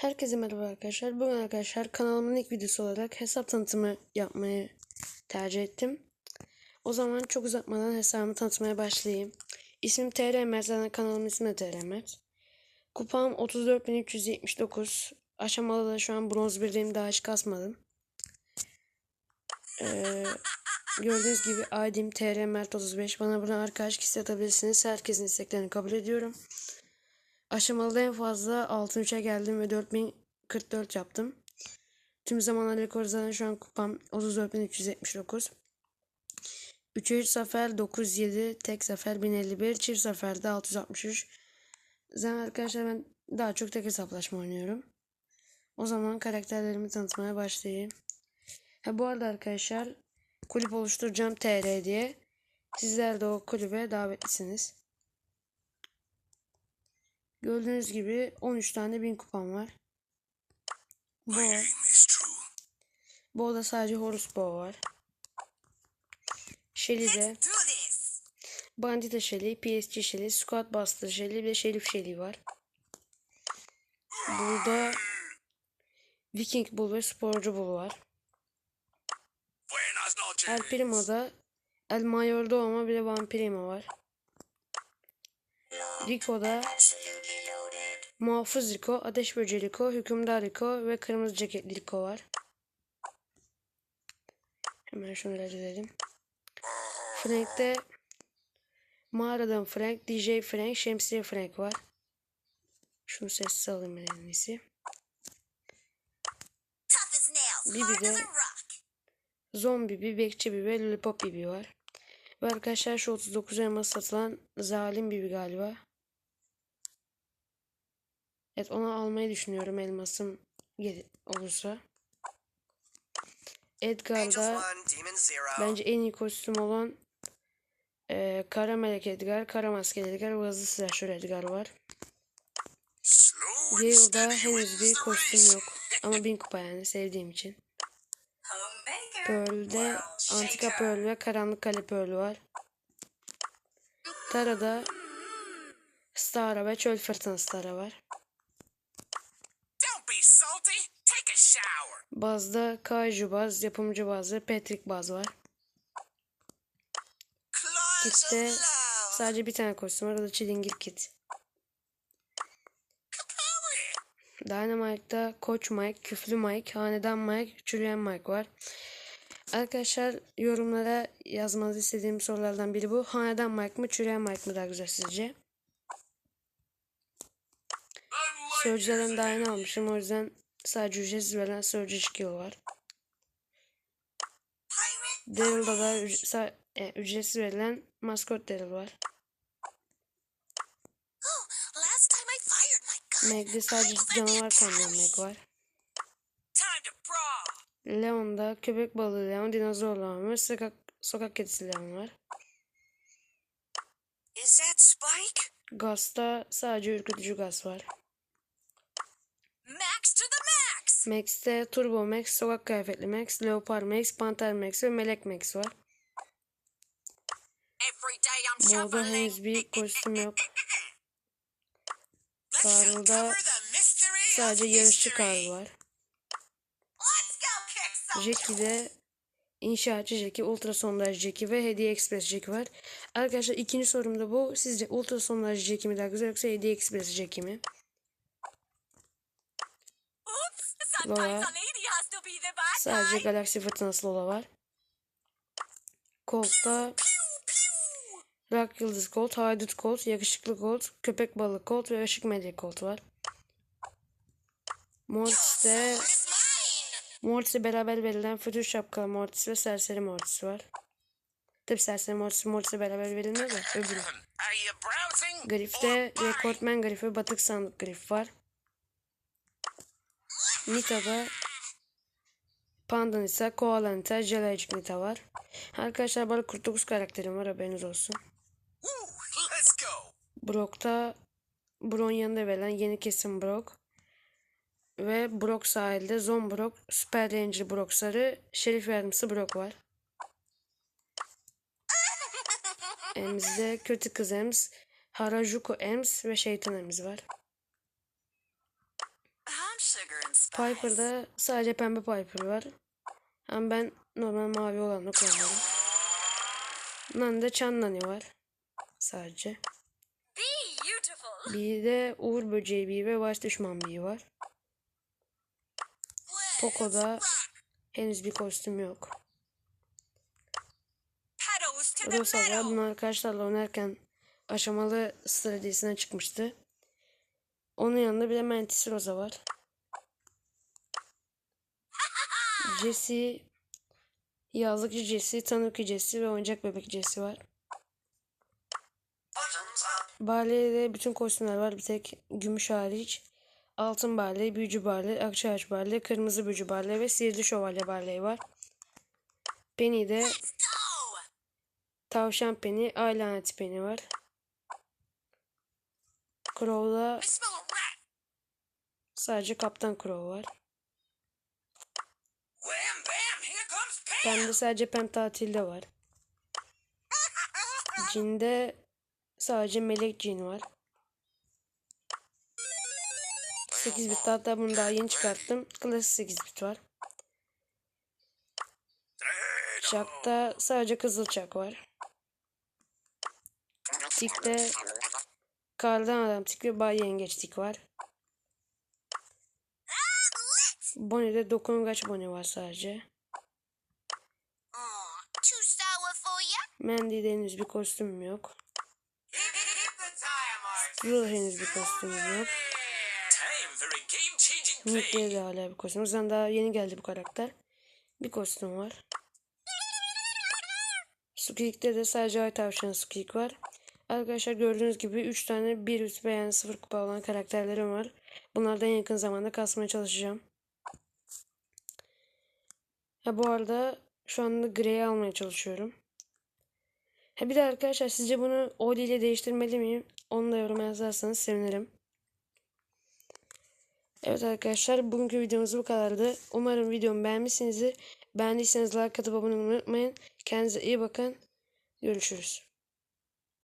Herkese merhaba arkadaşlar. Bugün arkadaşlar kanalımın ilk videosu olarak hesap tanıtımı yapmayı tercih ettim. O zaman çok uzatmadan hesabımı tanıtmaya başlayayım. İsmim TR Mert. Zaten kanalımın ismi de TR Mert. Kupam 34.379. Aşamalı da şu an bronz 1'deyim. Daha hiç kasmadım. Ee, gördüğünüz gibi ID'm TR Mert 35. Bana buradan arkadaş kişi atabilirsiniz. Herkesin isteklerini kabul ediyorum. Aşamalı en fazla altın 3'e geldim ve 4044 yaptım. Tüm zamanlar rekoru zaten şu an kupam 34379. 3'e 3 sefer 907, tek sefer 1051, çift seferde 663. Zaten arkadaşlar ben daha çok tek hesaplaşma oynuyorum. O zaman karakterlerimi tanıtmaya başlayayım. Ha bu arada arkadaşlar kulüp oluşturacağım TR diye. Sizler de o kulübe davetlisiniz. Gördüğünüz gibi 13 tane bin kupam var. Bu, is true. bu da sadece Horus Bow var. Shelly'de. Bandita Shelly, PSG Shelly, Squad Buster Shelly ve Şerif Shelly var. Burada Viking Bull ve Sporcu Bull var. El Primo'da El Mayor'da olma bir de Vampirimo var. Rico'da Muhafız Rico, Ateş Böceği Rico, Hükümdar Rico ve Kırmızı Ceketli Rico var. Hemen şunu edelim. Frank'te Mağaradan Frank, DJ Frank, Şemsiye Frank var. Şunu sessiz alayım en iyisi. As de. Zombi Bibi, Bekçi Bibi ve Lollipop Bibi var. Ve arkadaşlar şu 39 elmas satılan Zalim Bibi galiba. Evet onu almayı düşünüyorum elmasım olursa. Edgar'da bence en iyi kostüm olan eee Kara Melek Edgar, Kara Maskeli Edgar ve Hızlı Slasher Edgar var. Gale'da henüz bir kostüm yok. Ama bin kupa yani sevdiğim için. Pearl'de Antika Pearl ve Karanlık Kale Pearl var. Tara'da Stara ve Çöl Fırtınası Tara var. Bazda Kaiju Baz, Yapımcı Baz ve Patrick Baz var. Kit'te sadece bir tane kostüm var. O da Çilingir Kit. Dynamite'da Koç Mike, Küflü Mike, Hanedan Mike, Çürüyen Mike var. Arkadaşlar yorumlara yazmanızı istediğim sorulardan biri bu. Hanedan Mike mı, Çürüyen Mike mı daha güzel sizce? Sörcülerden daha yeni almışım. O yüzden sadece ücretsiz verilen Sörcü var. Pirate. Daryl'da da e, ücretsiz verilen maskot Daryl var. Meg'de sadece canavar kamyon Meg var. Leon'da köpek balığı Leon, dinozor Leon ve sokak, sokak kedisi Leon var. Is that Spike? Gas'ta sadece ürkütücü gaz var. Max to the max. Max'te Turbo Max, sokak kıyafetli Max, Leopard Max, Panter Max ve Melek Max var. Every day I'm Bu arada shuffling. henüz bir kostüm yok. Karl'da Sadece yarışçı history. kar var. Jackie'de inşaatçı Jackie, ultrasondaj Jackie ve hediye express Jackie var. Arkadaşlar ikinci sorum da bu. Sizce ultrasondaj Jackie mi daha güzel yoksa hediye express Jackie mi? Lola. Sadece galaksi fırtınası Lola var. Colt'ta Rock Yıldız Colt, Haydut Colt, Yakışıklı Colt, Köpek Balığı Colt ve Işık Medya Colt var. Mortis'te. Mortis'e beraber verilen Fütür Şapkalı Mortis ve Serseri Mortis var. Tabi Serseri Mortis Mortis'e beraber verilmiyor da öbürü. Grif'te Rekortmen Grif ve Batık Sandık Grif var. Nita'da Panda Nita, Koala Nita, Jelecik Nita var. Arkadaşlar bana 49 karakterim var haberiniz olsun. Brock'ta Bron yanında verilen yeni kesim Brock. Ve Brock sahilde Zon Brock, Super Ranger Brock sarı, Şerif Yardımcısı Brock var. Emz'de Kötü Kız Ems, Harajuku Ems ve Şeytan Ems var. Piper'da sadece pembe Piper var. Hem ben normal mavi olanı kullanıyorum. Nani'de Çan Nani var. Sadece. Bir de Uğur Böceği Bee ve Baş Düşman Bee var. Poco'da henüz bir kostüm yok. Pedals to the Rosa var. metal. Bunu arkadaşlarla oynarken aşamalı stratejisine çıkmıştı. Onun yanında bir de Mantis Rosa var. Jesse, yazlıkçı Jesse, Tanuki Jesse ve oyuncak bebek Jesse var. Barley'de bütün kostümler var. Bir tek gümüş hariç. Altın Barley, Büyücü Barley, Akçaağaç Barley, Kırmızı Büyücü Barley ve Sihirli Şövalye Barley var. Penny'de. Tavşan Penny, Ay Penny var. Crow'da sadece Kaptan Crow var. Pem'de sadece Pem tatilde var. Cin'de sadece Melek Cin var. 8 bit hatta bunu daha yeni çıkarttım. Klasik 8 bit var. Çak'ta sadece Kızılçak var. Tik'te Kardan Adam Tik ve Bay Yengeç Tik var. Bonnie'de Dokungaç Bonnie var sadece. Mandy'de henüz bir kostümüm yok. Burada henüz bir kostümüm yok. Nick'te de hala bir kostüm. O yüzden daha yeni geldi bu karakter. Bir kostüm var. Squeak'te de sadece ay tavşanı Squeak var. Arkadaşlar gördüğünüz gibi 3 tane 1 üst yani 0 kupa olan karakterlerim var. Bunlardan yakın zamanda kasmaya çalışacağım. Ha bu arada şu anda Grey'i almaya çalışıyorum. Ha bir de arkadaşlar sizce bunu Oli ile değiştirmeli miyim? Onu da yoruma yazarsanız sevinirim. Evet arkadaşlar bugünkü videomuz bu kadardı. Umarım videomu beğenmişsinizdir. Beğendiyseniz like atıp abone olmayı unutmayın. Kendinize iyi bakın. Görüşürüz.